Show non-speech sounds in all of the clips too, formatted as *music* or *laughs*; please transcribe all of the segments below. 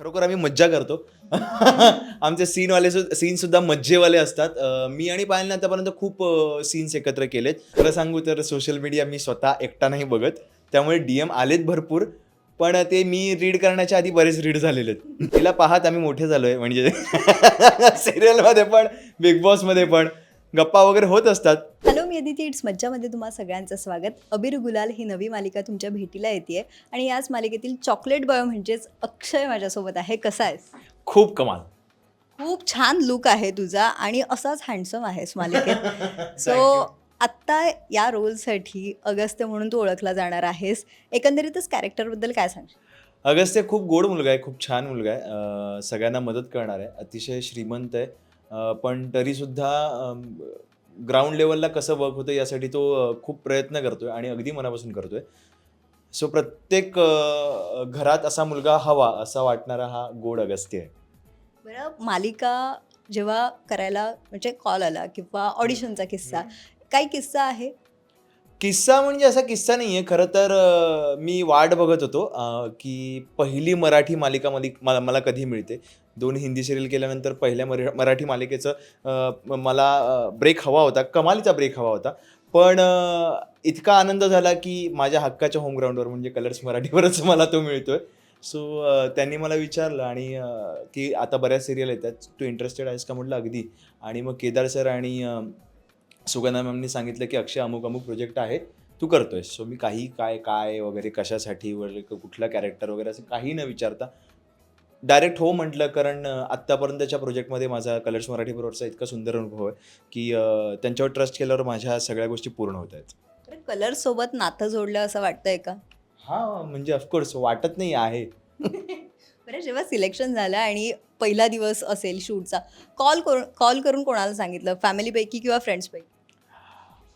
खरोखर आम्ही मज्जा करतो. *laughs* आमचे सीनवाले सीन सुद्धा मज्जेवाले असतात. मी आणि पायलने आतापर्यंत खूप सीन्स एकत्र केलेत. खरं सांगू तर सोशल मीडिया मी स्वतः एकटा नाही बघत. त्यामुळे डी एम आलेत भरपूर. पण ते मी रीड करण्याच्या आधी बरेच रीड झालेले आहेत. तिला पाहत आम्ही मोठे झालोय म्हणजे *laughs* सिरियलमध्ये पण बिग बॉसमध्ये पण. गप्पा वगैरे होत असतात. हॅलो मी अदिती. इट्स मज्जामध्ये तुम्हा सगळ्यांचं स्वागत. अबीर गुलाल ही नवी मालिका तुमच्या भेटीला येते आणि याच मालिकेतील चॉकलेट बॉय म्हणजेच अक्षय माझ्यासोबत आहे. कसा आहेस? खूप कमाल. खूप छान लुक आहे तुझा आणि असाच हँडसम आहेस मालिकेत. *laughs* सो. आत्ता या रोलसाठी अगस्त्य म्हणून तू ओळखला जाणार आहेस. एकंदरीतच कॅरेक्टरबद्दल काय सांगशील? अगस्त्य खूप गोड मुलगा आहे खूप छान मुलगा आहे. अं, सगळ्यांना मदत करणार आहे. अतिशय श्रीमंत आहे. पण तरीसुद्धा ग्राउंड लेवलला कसं वर्क होतं यासाठी तो खूप प्रयत्न करतोय आणि अगदी मनापासून करतोय. सो प्रत्येक घरात असा मुलगा हवा असा वाटणारा हा गोड अगस्त्य आहे. बरं मालिका जेव्हा करायला म्हणजे कॉल आला किंवा ऑडिशनचा किस्सा काही किस्सा आहे? किस्सा म्हणजे असा किस्सा नाही आहे खरं तर मी वाट बघत होतो की पहिली मराठी मालिका मालिक मला मला कधी मिळते? दोन हिंदी सिरियल केल्यानंतर पहिल्या मरा मराठी मालिकेचं मला ब्रेक हवा होता. कमालीचा ब्रेक हवा होता. पण इतका आनंद झाला की माझ्या हक्काच्या होमग्राऊंडवर म्हणजे कलर्स मराठीवरच मला तो मिळतोय. सो त्यांनी मला विचारलं आणि की आता बऱ्याच सिरियल येतात. तू इंटरेस्टेड आहेस का म्हटलं? अगदी. आणि मग केदार सर आणि सुगंधा मॅमनी सांगितलं की अक्षय अमुक अमुक प्रोजेक्ट आहे तू करतोय सो मी काही काय काय वगैरे कशासाठी वगैरे कुठलं कॅरेक्टर वगैरे असं काही न विचारता डायरेक्ट हो म्हटलं कारण आत्तापर्यंतच्या प्रोजेक्टमध्ये माझा कलर्स मराठी बरोबरचा इतका सुंदर अनुभव आहे की त्यांच्यावर ट्रस्ट केल्यावर माझ्या सगळ्या गोष्टी पूर्ण होत आहेत. कलर सोबत नातं जोडलं असं वाटतंय का? हां म्हणजे ऑफकोर्स वाटत नाही आहे. *laughs* बरं जेव्हा सिलेक्शन झालं आणि पहिला दिवस असेल शूटचा कॉल करून कॉल करून कोणाला सांगितलं? फॅमिलीपैकी किंवा फ्रेंड्सपैकी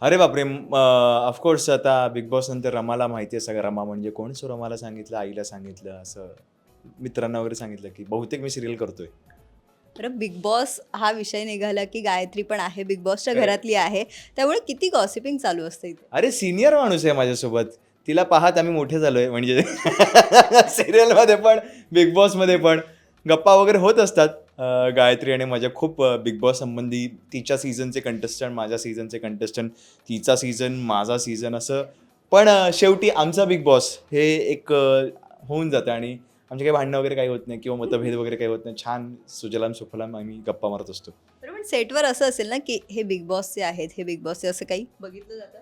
अरे बापरे ऑफकोर्स आता बिग बॉस नंतर रमाला माहिती आहे सगळं. रमा म्हणजे कोण? सो रमाला सांगितलं आईला सांगितलं असं मित्रांना वगैरे सांगितलं की बहुतेक मी सिरियल करतोय. बरं बिग बॉस हा विषय निघाला की गायत्री पण आहे बिग बॉसच्या. घरातली आहे. त्यामुळे किती गॉसिपिंग चालू असते इथे? अरे सिनियर माणूस आहे माझ्यासोबत. तिला पाहत आम्ही मोठे झालोय म्हणजे *laughs* सिरियलमध्ये पण बिग बॉसमध्ये पण. गप्पा वगैरे होत असतात. गायत्री आणि माझ्या खूप बिग बॉस संबंधी तिच्या सीझनचे कंटेस्टंट माझ्या सीझनचे कंटेस्टंट तिचा सीझन माझा सीझन असं. पण शेवटी आमचा बिग बॉस हे एक होऊन जातं आणि आमचे काही भांडणं वगैरे काही होत नाही किंवा मतभेद वगैरे काही होत नाही. छान सुजलाम सुफलाम आम्ही गप्पा मारत असतो. पण सेटवर असं असेल ना की हे बिग बॉसचे आहेत हे बिग बॉसचे असं काही बघितलं जातं?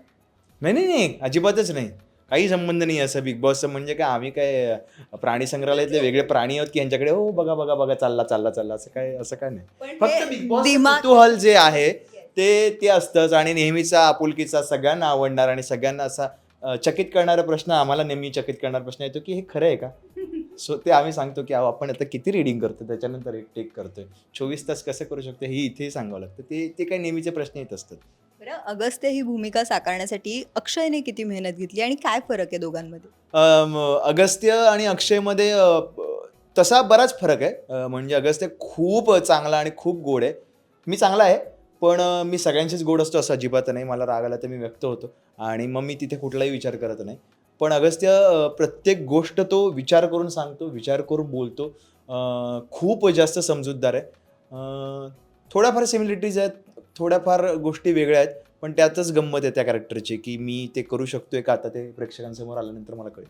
नाही नाही नाही. अजिबातच नाही. काही संबंध नाही असं बिग बॉसचं म्हणजे काय आम्ही काय प्राणी संग्रहालयातले वेगळे प्राणी आहोत की यांच्याकडे हो बघा बघा बघा चालला चालला चालला. असं काय असं काय नाही. फक्त बिग बॉस कुतूहल जे आहे ते ते असतंच. आणि नेहमीचा आपुलकीचा सगळ्यांना आवडणार आणि सगळ्यांना असा चकित करणारा प्रश्न आम्हाला नेहमी चकित करणारा प्रश्न येतो की हे खरं आहे का? *laughs* सो ते आम्ही सांगतो की आपण आता किती रिडिंग करतो त्याच्यानंतर एक टेक करतोय. चोवीस तास कसं करू शकतो हे इथे सांगावं लागतं. ते ते काही नेहमीचे प्रश्न येत असतात. अगस्त्य ही भूमिका साकारण्यासाठी अक्षयने किती मेहनत घेतली आणि काय फरक आहे दोघांमध्ये? अगस्त्य आणि अक्षयमध्ये तसा बराच फरक आहे. म्हणजे अगस्त्य खूप चांगला आणि खूप गोड आहे. मी चांगला आहे पण मी सगळ्यांशीच गोड असतो असं अजिबात नाही. मला राग आला तर मी व्यक्त होतो. आणि मग मी तिथे कुठलाही विचार करत नाही. पण अगस्त्य प्रत्येक गोष्ट तो विचार करून सांगतो विचार करून बोलतो. खूप जास्त समजूतदार आहे. थोड्याफार सिमिलिटीज आहेत थोड्याफार गोष्टी वेगळ्या आहेत. पण त्यातच गंमत आहे त्या कॅरेक्टरची की मी ते करू शकतोय का? आता ते प्रेक्षकांसमोर आल्यानंतर मला कळेल.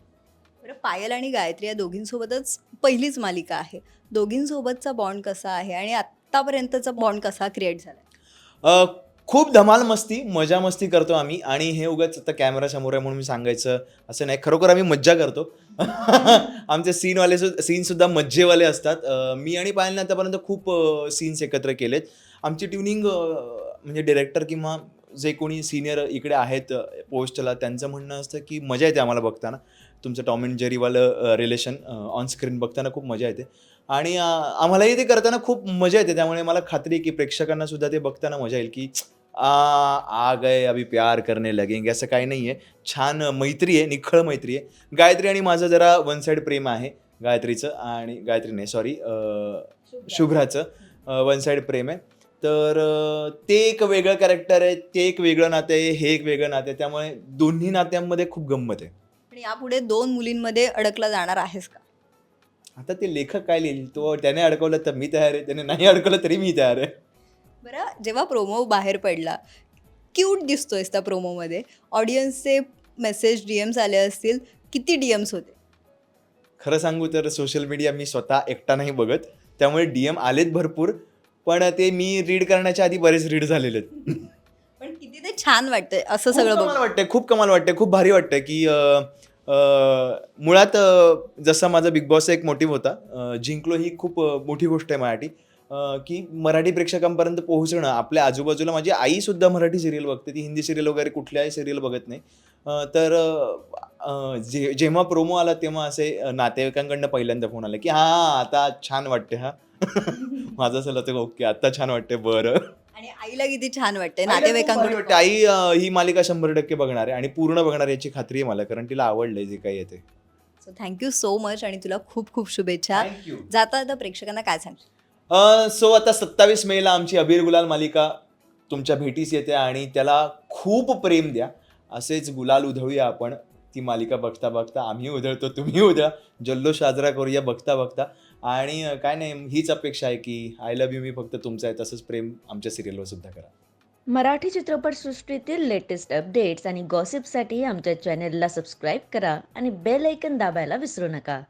बरं पायल आणि गायत्री या दोघींसोबतच पहिलीच मालिका आहे. दोघींसोबतचा बॉन्ड कसा आहे आणि आत्तापर्यंतचा बॉन्ड कसा क्रिएट झाला खूप धमाल मस्ती मजा मस्ती करतो आम्ही आणि हे उगाच आता कॅमेरा समोर आहे म्हणून मी सांगायचं असं नाही. खरोखर आम्ही मज्जा करतो. *laughs* आमचे सीनवाले सु सीनसुद्धा मज्जेवाले असतात. मी आणि पायलने आतापर्यंत खूप सीन्स एकत्र केलेत. आमची ट्युनिंग म्हणजे डिरेक्टर किंवा जे कोणी सिनियर इकडे आहेत पोस्टला त्यांचं म्हणणं असतं की मजा येते आम्हाला बघताना. तुमचं टॉम अँड जेरीवालं रिलेशन ऑन स्क्रीन बघताना खूप मजा येते. आणि आम्हालाही ते करताना खूप मजा येते. त्यामुळे मला खात्री आहे की प्रेक्षकांना सुद्धा ते बघताना मजा येईल की आ आ गए अभी प्यार करने लगेंगे असं काही नाही आहे छान मैत्री आहे निखळ मैत्री आहे. गायत्री आणि माझं जरा वन साईड प्रेम आहे गायत्रीचं आणि गायत्री नाही सॉरी शुभ्राचं. वन साईड प्रेम आहे. तर ते एक वेगळं कॅरेक्टर आहे ते एक वेगळं नातं आहे हे एक वेगळं नातं आहे. त्यामुळे दोन्ही नात्यांमध्ये खूप गंमत आहे. आणि यापुढे दोन मुलींमध्ये अडकला जाणार आहेस का? आता ते लेखक काय लिहिल तो त्याने अडकवलं तर मी तयार आहे त्याने नाही अडकवलं तरी मी तयार आहे. बरं जेव्हा प्रोमो बाहेर पडला क्यूट दिसतोयस त्या प्रोमोमध्ये ऑडियन्सचे मेसेज डी एम्स आले असतील किती डी एम्स होते? खरं सांगू तर सोशल मीडिया मी स्वतः एकटा नाही बघत. त्यामुळे डी एम आलेत भरपूर. पण ते मी रीड करण्याच्या आधी बरेच रीड झालेले आहेत. पण किती ते छान वाटतंय असं खूप सगळं कमाल बघ वाटतंय खूप कमाल वाटतंय खूप भारी वाटतंय की अं, अं, मुळात अं, जसा माझा बिग बॉसचा एक मोटिव्ह होता अं, जिंकलो ही खूप अं, मोठी गोष्ट आहे मराठी अं, की मराठी प्रेक्षकांपर्यंत पोहोचणं आपल्या आजूबाजूला माझी आई सुद्धा मराठी सिरियल बघते ती हिंदी सिरियल वगैरे कुठल्याही सिरियल बघत नाही तर जे जेव्हा प्रोमो आला तेव्हा असे नातेवाईकांकडनं पहिल्यांदा फोन आला की हा आता छान वाटते हा. *laughs* माझं असं होतं ओके आता छान वाटते बरं. आणि आईला किती छान भारी नातेवाईकांकडून वाटते. आई अं, ही मालिका शंभर टक्के बघणार आहे आणि पूर्ण बघणार याची खात्री आहे मला कारण तिला आवडलंय जे काही येते सो थँक्यू सो मच आणि तुला खूप खूप शुभेच्छा. थँक्यू जाता आता प्रेक्षकांना काय सांग सो आता सत्तावीस मेला आमची अबीर गुलाल मालिका तुमच्या भेटीस येते आणि त्याला खूप प्रेम द्या. असेच गुलाल उधळूया आपण. ती मालिका बघता बघता आम्ही उधळतो तुम्ही उधळा. जल्लोष साजरा करूया बघता बघता. आणि काय नाही हीच अपेक्षा आहे की आय लव्ह यू मी फक्त तुमचं आहे तसंच प्रेम आमच्या सिरियलवर सुद्धा करा. मराठी चित्रपटसृष्टीतील लेटेस्ट अपडेट्स आणि गॉसिपसाठी आमच्या चॅनेलला सबस्क्राईब करा आणि बेल ऐकन दाबायला विसरू नका.